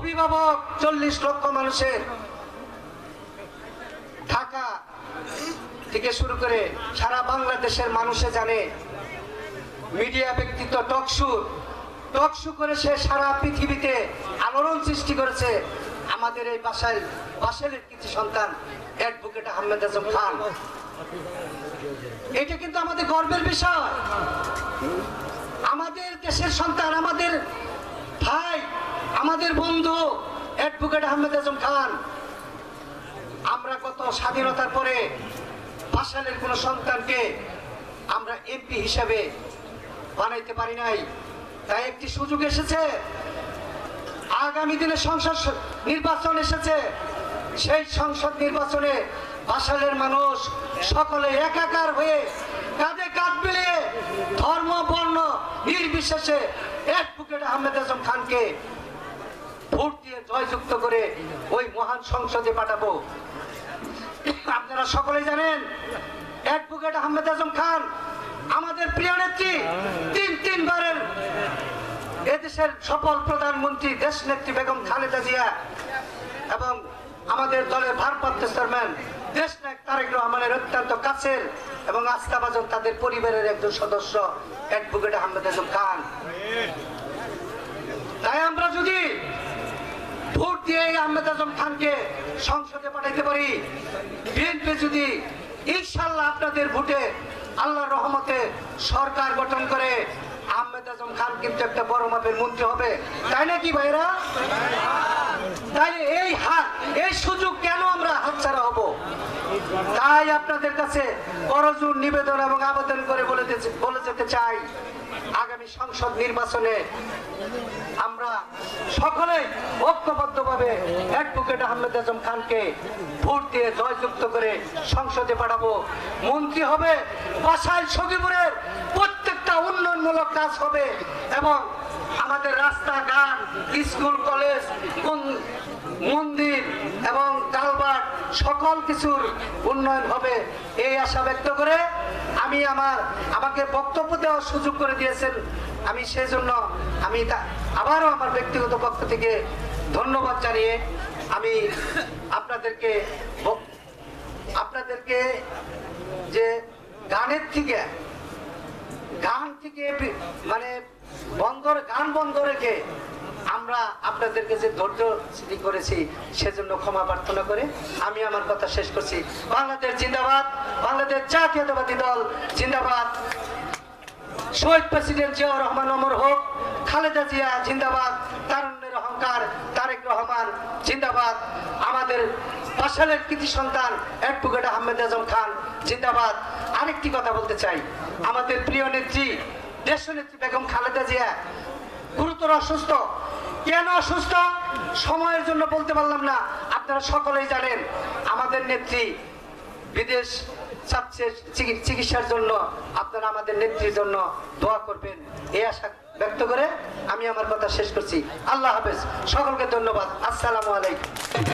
অভিভাবক, চল্লিশ লক্ষ মানুষের ঢাকা থেকে শুরু করে সারা বাংলাদেশের মানুষে জানে, মিডিয়া ব্যক্তিত্ব টকশু। টকশু করে সে সারা পৃথিবীতে, আলোড়ন সৃষ্টি করেছে। আমাদের এই বাসায়, বাসেলের কিছু সন্তান, অ্যাডভোকেট আহমেদ আজম খান। এটা কিন্তু আমাদের গর্বের বিষয়। আমাদের দেশের সন্তান আমাদের বন্ধু অ্যাডভোকেট আহমেদ আজম খান। আমরা কত স্বাধীনতার পরে বাসালের কোন সন্তানকে আমরা এমপি হিসাবে বানাইতে পারি নাই। তাই একটি সুযোগ এসেছে। আগামী দিনে সংসদ নির্বাচন এসেছে। সেই সংসদ নির্বাচনে বাসালের মানুষ সকলে একাকার হয়ে কাঁধে কাঁধ মিলিয়ে ধর্ম, বর্ণ, নির্বিশেষে অ্যাডভোকেট আহমেদ আজম খানকে ভোট দিয়ে জয়যুক্ত করে ওই মহান সংসদে পাঠাবো। আপনারা সকলেই জানেন, অ্যাডভোকেট আহমেদ আজম খান, আমাদের প্রিয় নেত্রী, তিন তিনবারের এদেশের সফল প্রধানমন্ত্রী, দেশ নেত্রী বেগম খালেদা জিয়া এবং আমাদের দলের ভারপ্রাপ্ত চেয়ারম্যান, দেশ নায়ক তারেক রহমানের অত্যন্ত কাছের এবং আস্থাভাজন তাদের পরিবারের একজন সদস্য, অ্যাডভোকেট আহমেদ আজম খান। তাই আমরা যদি ভোট দিয়ে আহমেদ আজম খানকে সংসদে পাঠাইতে পারি। বিএনপি যদি ইনশাল্লাহ আপনাদের ভোটে আল্লাহ রহমতে সরকার গঠন করে, আহমেদ আজম খান কিন্তু একটা বড় মাপের মন্ত্রী হবে। তাই নাকি ভাইরা? তাই এই হাত এই সুযোগ কেন তাই আপনাদের কাছে করজুর নিবেদন এবং আবেদন করে বলে যেতে চাই। আগামী সংসদ নির্বাচনে আমরা সকলে ঐক্যবদ্ধভাবে অ্যাডভোকেট আহমেদ আজম খানকে ভোট দিয়ে জয়যুক্ত করে সংসদে পাঠাবো। মন্ত্রী হবে বাসাইল সখীপুরের প্রত্যেকটা উন্নয়নমূলক কাজ হবে এবং আমাদের রাস্তাঘাট, স্কুল, কলেজ, কোন- মন্দির এবং কালবাট, সকল কিছুর উন্নয়ন হবে। এই আশা ব্যক্ত করে আমি আমার, আমাকে বক্তব্য দেওয়ার সুযোগ করে দিয়েছেন। আমি সেই জন্য আমি আবারও আমার ব্যক্তিগত পক্ষ থেকে ধন্যবাদ জানিয়ে আমি আপনাদেরকে আপনাদেরকে যে গানের থেকে থেকে মানে বন্ধ গান বন্ধ রেখে আমরা আপনাদেরকে যে ধৈর্য স্মৃতি করেছি, সেজন্য ক্ষমা প্রার্থনা করে আমি আমার কথা শেষ করছি। বাংলাদেশ জিন্দাবাদ, বাংলাদেশ জাতীয়তাবাদী দল জিন্দাবাদ। শহীদ প্রেসিডেন্ট জিয়াউর রহমান অমর হোক, খালেদা জিয়া জিন্দাবাদ, তারুণ্যের অহংকার রহমান, জিন্দাবাদ। আমাদের বাসালের কৃতি সন্তান অ্যাডভোকেট আহমেদ আজম খান, জিন্দাবাদ। আরেকটি কথা বলতে চাই। আমাদের প্রিয় নেত্রী দেশ নেত্রী বেগম খালেদা জিয়া, গুরুতর অসুস্থ। কেন অসুস্থ? সময়ের জন্য বলতে পারলাম না। আপনারা সকলেই জানেন, আমাদের নেত্রী বিদেশ চিকিৎসার জন্য। আপনারা আমাদের নেত্রীর জন্য দোয়া করবেন। এই আশা ব্যক্ত করে আমি আমার কথা শেষ করছি। আল্লাহ হাফেজ। সকলকে ধন্যবাদ। আসসালামু আলাইকুম।